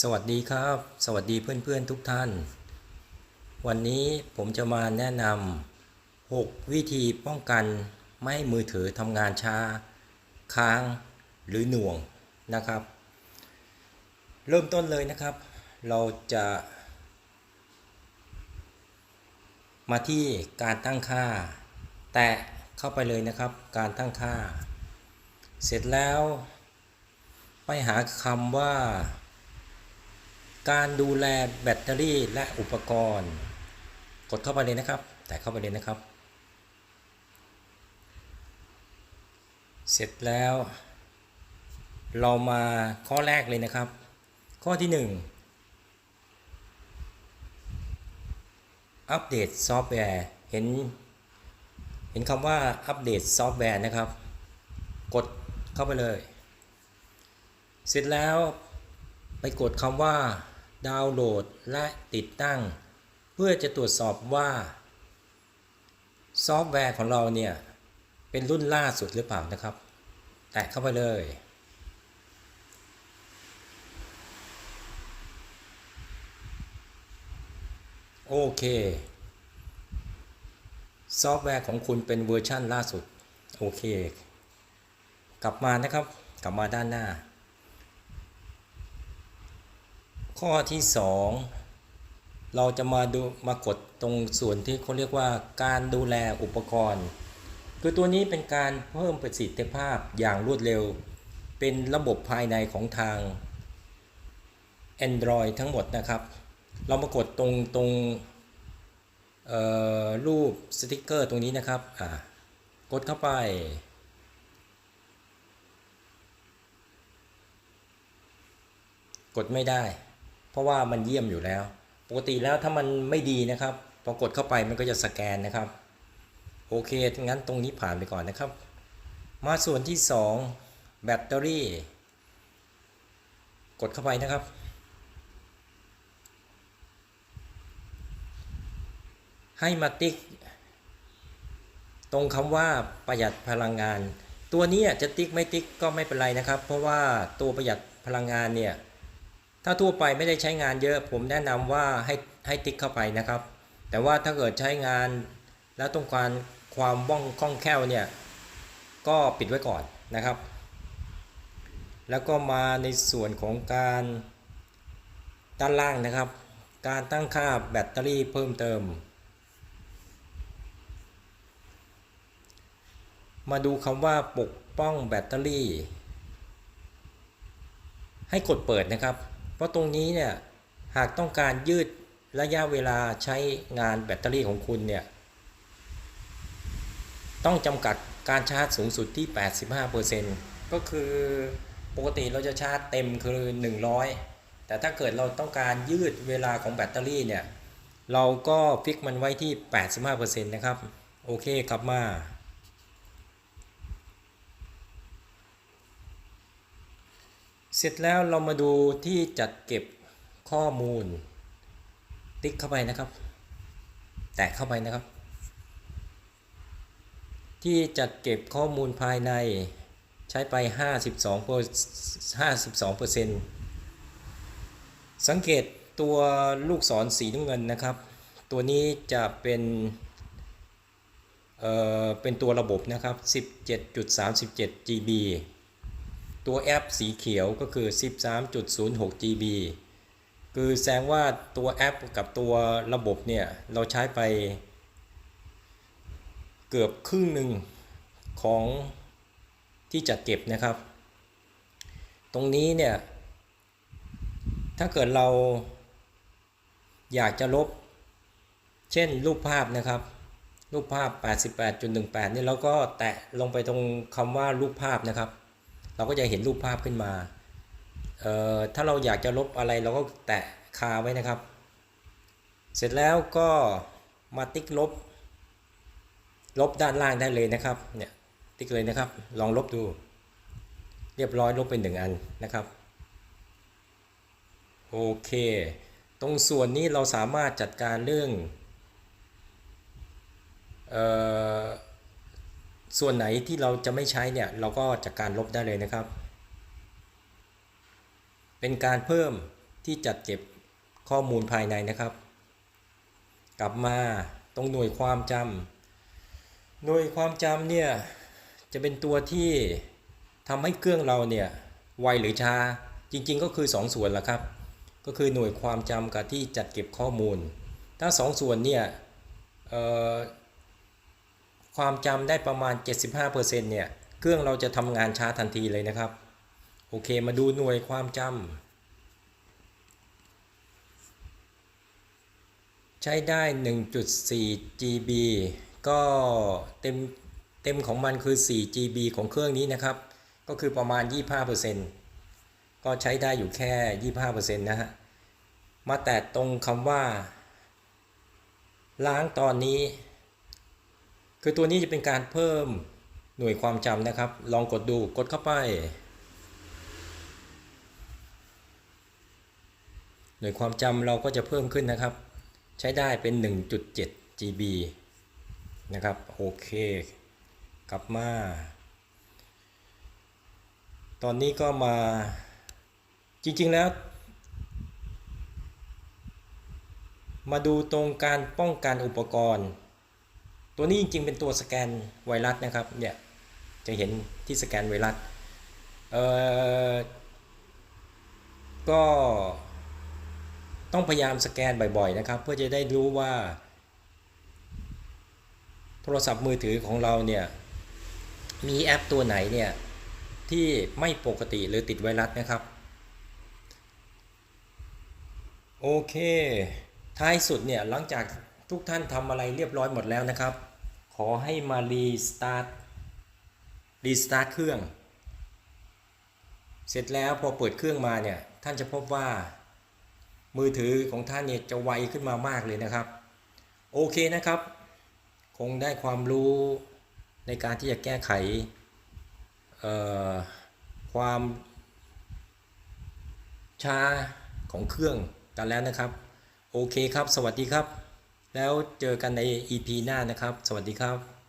สวัสดีครับ สวัสดีเพื่อนๆทุกท่าน วันนี้ผมจะมาแนะนำ6 วิธีป้องกันไม่ให้มือถือทำงานช้า ค้างหรือหน่วงนะครับ เริ่มต้นเลยนะครับ เราจะ มาที่การตั้งค่า แตะเข้าไปเลยนะครับ การตั้งค่า เสร็จแล้ว ไปหาคำว่า การดูแลแบตเตอรี่และอุปกรณ์ กดเข้าไปเลยนะครับ แต่เข้าไปเลยนะครับ เสร็จแล้ว เรามาข้อแรกเลยนะครับ ข้อที่ 1 อัปเดตซอฟต์แวร์เห็น เห็นคำว่าอัปเดตซอฟต์แวร์นะครับ กดเข้าไปเลย เสร็จแล้วไปกดคำว่า ดาวน์โหลดและติดตั้ง เพื่อจะตรวจสอบว่า ซอฟต์แวร์ของเราเนี่ย เป็นรุ่นล่าสุดหรือเปล่านะครับ แตะเข้าไปเลย โอเคซอฟต์แวร์ของคุณเป็นเวอร์ชั่นล่าสุด โอเค กลับมานะครับ กลับมาด้านหน้า ข้อที่ 2 เราจะมาดูมากดตรงส่วนที่เขาเรียกว่าการดูแลอุปกรณ์ คือตัวนี้เป็นการเพิ่มประสิทธิภาพอย่างรวดเร็ว เป็นระบบภายในของทาง Android ทั้งหมดนะครับ เรามากดตรงตรงรูปสติกเกอร์ตรงนี้นะครับกดเข้าไป กดไม่ได้ เพราะว่ามันเยี่ยมอยู่แล้ว ปกติแล้วถ้ามันไม่ดีนะครับพอกดเข้าไปมันก็จะสแกนนะครับ โอเค งั้นตรงนี้ผ่านไปก่อนนะครับ มาส่วนที่ 2 แบตเตอรี่ กดเข้าไปนะครับ ให้มาติ๊ก ตรงคำว่าประหยัดพลังงาน ตัวนี้จะติ๊กไม่ติ๊กก็ไม่เป็นไรนะครับ เพราะว่าตัวประหยัดพลังงานเนี่ย ถ้าทั่วไปไม่ได้ใช้งานเยอะ ผมแนะนำว่าให้ให้ติ๊กเข้าไปนะครับ แต่ว่าถ้าเกิดใช้งานแล้วต้องการความว่องคล่องแคล่วเนี่ยก็ปิดไว้ก่อนนะครับ แล้วก็มาในส่วนของการด้านล่างนะครับ การตั้งค่าแบตเตอรี่เพิ่มเติม มาดูคำว่าปกป้องแบตเตอรี่ ให้กดเปิดนะครับ ราะตรงนี้เนี่ยหากต้องการยืดระยะเวลาใช้งานแบตเตอรี่ของคุณเนี่ยต้องจำกัดการชาร์จสูงสุดที่ 85%ก็คือปกติเราจะชาร์จเต็มคือ 100 แต่ถ้าเกิดเราต้องการยืดเวลาของแบตเตอรี่เนี่ย เราก็ฟิกมันไว้ที่ 85%นะครับ โอเคกลับมา เสร็จแล้วเรามาดูที่จัดเก็บข้อมูล ติ๊กเข้าไปนะครับ แตะเข้าไปนะครับ ที่จัดเก็บข้อมูลภายในใช้ไป 52เปอร์52เปอร์เซ็นต์สังเกตตัวลูกศรสีน้ำเงินนะครับ ตัวนี้จะเป็นเอ่อเป็นตัวระบบนะครับ 17.37 GB ตัวแอปสีเขียวก็คือ 13.06 GB คือแสดงว่าตัวแอปกับตัวระบบเนี่ยเราใช้ไปเกือบครึ่งหนึ่งของที่จัดเก็บนะครับ ตรงนี้เนี่ย ถ้าเกิดเราอยากจะลบ เช่นรูปภาพนะครับ รูปภาพ 88.18นี่เราก็แตะลงไปตรงคำว่ารูปภาพนะครับ เราก็จะเห็นรูปภาพขึ้นมาเอ่อถ้าเราอยากจะลบอะไรเราก็แตะคาไว้นะครับ เสร็จแล้วก็มาติ๊กลบ ลบด้านล่างได้เลยนะครับเนี่ยติ๊กเลยนะครับ ลองลบดู เรียบร้อยลบเป็นหนึ่งอันนะครับโอเค ตรงส่วนนี้เราสามารถจัดการเรื่องเอ่อ ส่วนไหนที่เราจะไม่ใช้เนี่ยเราก็จัดการลบได้เลยนะครับ เป็นการเพิ่มที่จัดเก็บข้อมูลภายในนะครับ กลับมาตรงหน่วยความจำหน่วยความจำเนี่ยจะเป็นตัวที่ทำให้เครื่องเราเนี่ยไวหรือช้าจริงๆ ก็คือ 2ส่วนละครับ ก็คือหน่วยความจำกับที่จัดเก็บข้อมูล ถ้า 2ส่วนเนี่ย ความจำได้ประมาณ 75%เนี่ย เครื่องเราจะทำงานช้าทันทีเลยนะครับ โอเค มาดูหน่วยความจำ ใช้ได้ 1.4 GB ก็เต็มเต็มของมันคือ 4 GB ของเครื่องนี้นะครับ ก็คือประมาณ 25%ก็ใช้ได้อยู่แค่ 25%นะฮะ มาแตะตรงคำว่า ล้างตอนนี้ คือตัวนี้จะเป็นการเพิ่มหน่วยความจำนะครับ ลองกดดูกดเข้าไป หน่วยความจำเราก็จะเพิ่มขึ้นนะครับ ใช้ได้เป็น 1.7 GB นะครับ โอเค กลับมา ตอนนี้ก็มาจริงๆแล้ว มาดูตรงการป้องกันอุปกรณ์ ตัวนี้จริงๆ เป็นตัวสแกนไวรัสนะครับ เนี่ยจะเห็นที่สแกนไวรัส เอ่อ ก็ต้องพยายามสแกนบ่อยๆนะครับ เพื่อจะได้รู้ว่า โทรศัพท์มือถือของเราเนี่ย มีแอปตัวไหนเนี่ย ที่ไม่ปกติหรือติดไวรัสนะครับ โอเค ท้ายสุดเนี่ยหลังจาก ทุกท่านทำอะไรเรียบร้อยหมดแล้วนะครับ ขอให้มารีสตาร์ทรีสตาร์ทเครื่อง เสร็จแล้วพอเปิดเครื่องมาเนี่ยท่านจะพบว่า มือถือของท่านเนี่ยจะไวขึ้นมามากเลยนะครับ โอเคนะครับ คงได้ความรู้ในการที่จะแก้ไขความช้าของเครื่องกันแล้วนะครับ โอเคครับ สวัสดีครับ แล้วเจอกันใน EP หน้านะครับ สวัสดีครับ